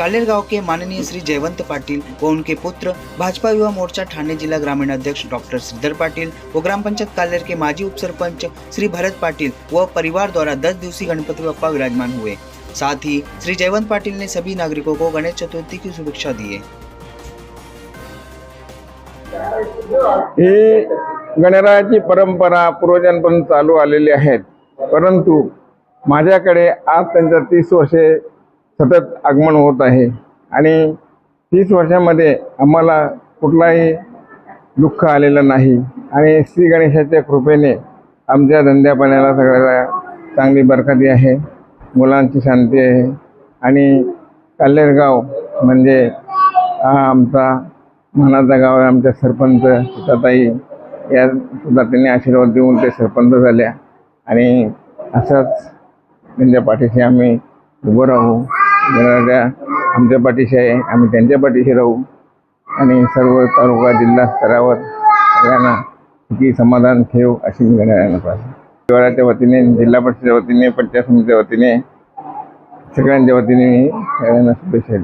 कालेरगाव के माननीय श्री जयवंत पाटिल व उनके पुत्र भाजपा युवा मोर्चा ठाणे जिला ग्रामीण अध्यक्ष डॉक्टर श्रीधर पाटिल व ग्राम पंचायत कालेर के माजी उपसरपंच श्री भरत पाटिल व परिवार द्वारा दस दिवसीय गणपति बप्पा विराजमान हुए। साथ ही श्री जयवंत पाटिल ने सभी नागरिकों को गणेश चतुर्थी की शुभेच्छा दी है। ही गणरायाची परंपरा पूर्वजांपासून चालू आलेली आहेत परंतु माझ्याकडे आज त्यांच्या तीस वर्षे सतत आगमन होत आहे. आणि तीस वर्षामध्ये आम्हाला कुठलाही दुःख आलेलं नाही. आणि श्री गणेशाच्या कृपेने आमच्या धंद्यापाण्याला सगळ्याला चांगली बरकती आहे. मुलांची शांती आहे. आणि काल्हेरगाव म्हणजे हा आमचा मनाचा गाव आहे. आमच्या सरपंच सीताताई या सुद्धा त्यांनी आशीर्वाद देऊन ते सरपंच झाल्या आणि असंच त्यांच्या पाठीशी आम्ही उभं राहू. गणराया आमच्या पाठीशी आहे आम्ही त्यांच्या पाठीशी राहू. आणि सर्व तालुका जिल्हा स्तरावर सगळ्यांना सुखी समाधान ठेव अशी मी गणरायांना पाहिजे शिवाराच्या वतीने जिल्हा परिषदेच्या वतीने पंचायत समितीच्या वतीने सगळ्यांच्या वतीने मी सगळ्यांना शुभेच्छा